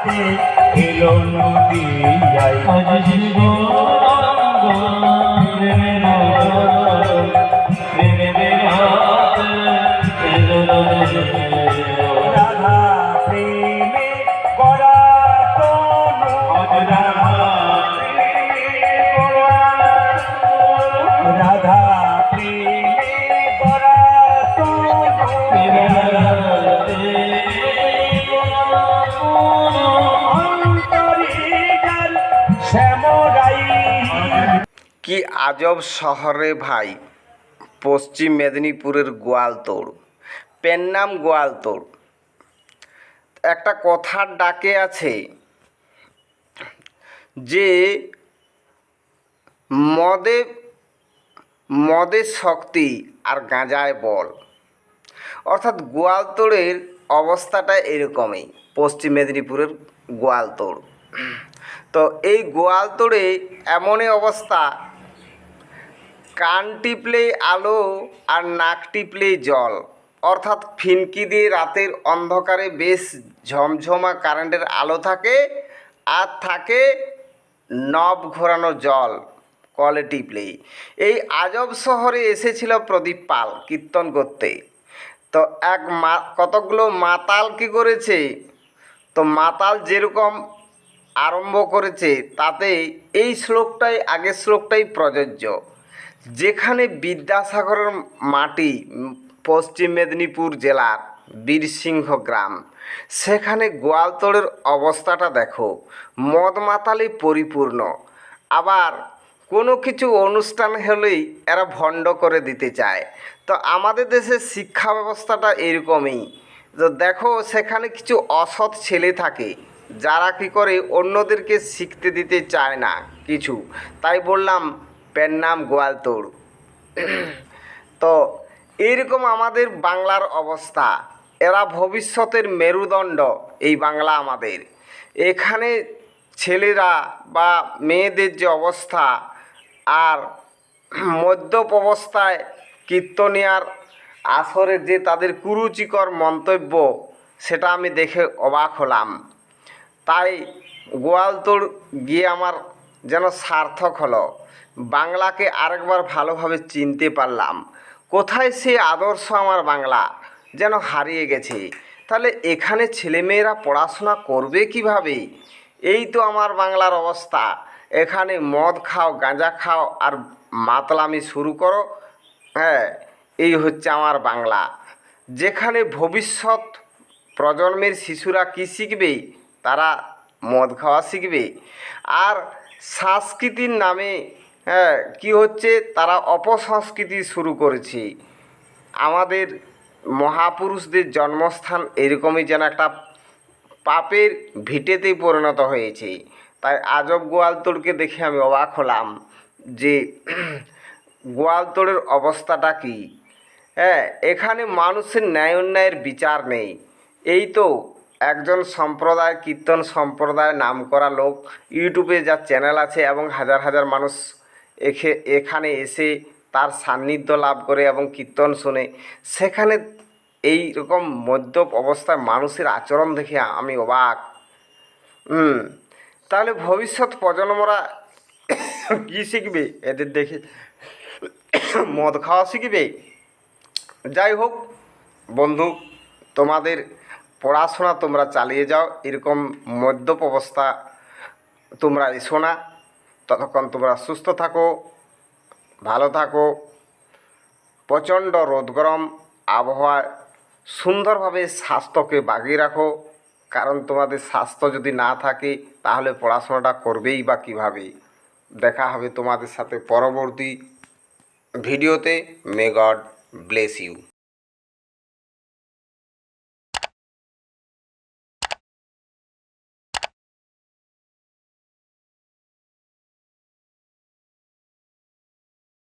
এলো নদিয়ায় আজ রাধা প্রেমে করা রাধা প্রেমে করা তনু কি আজব শহরে ভাই? পশ্চিম মেদিনীপুরের গোয়ালতোড়। পেন নাম গোয়ালতোড়। একটা কথার ডাকে আছে যে, মদে মদের শক্তি আর গাঁজায় বল। অর্থাৎ গোয়ালতোড়ের অবস্থাটা এরকমই, পশ্চিম মেদিনীপুরের গোয়ালতোড়। তো এই গোয়ালতোড়ে এমনই অবস্থা। কান টিপলেই আলো আর নাক টিপলেই জল। অর্থাৎ ফিনকি দিয়ে রাতের অন্ধকারে বেশ ঝমঝমা কারেন্টের আলো থাকে আর থাকে নব ঘোরানো জল, কলে টিপলেই। এই আজব শহরে এসেছিল প্রদীপ পাল কীর্তন করতে। তো এক মা কতগুলো মাতাল কি করেছে? তো মাতাল যেরকম আরম্ভ করেছে তাতে এই শ্লোকটাই আগের শ্লোকটাই প্রযোজ্য। যেখানে বিদ্যাসাগরের মাটি পশ্চিম মেদিনীপুর জেলার বীরসিংহ গ্রাম, সেখানে গোয়ালতোড়ের অবস্থাটা দেখো মদ মাতালে পরিপূর্ণ। আবার কোনো কিছু অনুষ্ঠান হলেই এরা ভণ্ড করে দিতে চায়। তো আমাদের দেশের শিক্ষা ব্যবস্থাটা এরকমই। তো দেখো, সেখানে কিছু অসৎ ছেলে থাকে যারা কি করে অন্যদেরকে শিখতে দিতে চায় না কিছু, তাই বললাম পেন নাম গোয়ালতোড় তো এইরকম আমাদের বাংলার অবস্থা, এরা ভবিষ্যতের মেরুদণ্ড এই বাংলা আমাদের। এখানে ছেলেরা বা মেয়েদের যে অবস্থা আর মদ্যপ অবস্থায় কীর্তনিয়ার আসরে যে তাদের কুরুচিকর মন্তব্য, সেটা আমি দেখে অবাক হলাম। তাই গোয়ালতোড় গিয়ে আমার যেন সার্থক হলো। বাংলাকে আরেকবার ভালোভাবে চিনতে পারলাম। কোথায় সে আদর্শ আমার বাংলা? যেন হারিয়ে গেছে। তাহলে এখানে ছেলেমেয়েরা পড়াশোনা করবে কীভাবে? এই তো আমার বাংলার অবস্থা। এখানে মদ খাও, গাঁজা খাও আর মাতলামি শুরু করো। হ্যাঁ এই হচ্ছে আমার বাংলা। যেখানে ভবিষ্যৎ প্রজন্মের শিশুরা কী শিখবে? তারা মদ খাওয়া শিখবে। আর সংস্কৃতির নামে হ্যাঁ কী হচ্ছে? তারা অপসংস্কৃতি শুরু করেছে। আমাদের মহাপুরুষদের জন্মস্থান এরকমই যেন একটা পাপের ভিটেতেই পরিণত হয়েছে। তাই আজব গোয়ালতোড়কে দেখে আমি অবাক হলাম যে গোয়ালতোড়ের অবস্থাটা কী? হ্যাঁ এখানে মানুষের ন্যায় অন্যায়ের বিচার নেই। এই তো একজন সম্প্রদায় কীর্তন সম্প্রদায় নাম করা লোক। ইউটিউবে যার চ্যানেল আছে এবং হাজার হাজার মানুষ এখে, এখানে এসে তার সান্নিধ্য লাভ করে এবং কীর্তন শোনে। সেখানে এই রকম মদ্যপ অবস্থায় মানুষের আচরণ দেখে আমি অবাক। তাহলে ভবিষ্যৎ প্রজন্মরা কী শিখবে? এদের দেখে মদ খাওয়া শিখবে? যাই হোক, বন্ধু, তোমাদের পড়াশোনা তোমরা চালিয়ে যাও, এরকম মদ্যপ অবস্থা তোমরা এসো না। ততক্ষণ তোমরা সুস্থ থাকো, ভালো থাকো। প্রচণ্ড রোদ গরম আবহাওয়ায় সুন্দরভাবে স্বাস্থ্যকে বাগিয়ে রাখো। কারণ তোমাদের স্বাস্থ্য যদি না থাকে, তাহলে পড়াশোনাটা করবেই বা কীভাবে? দেখা হবে তোমাদের সাথে পরবর্তী ভিডিওতে। May God bless you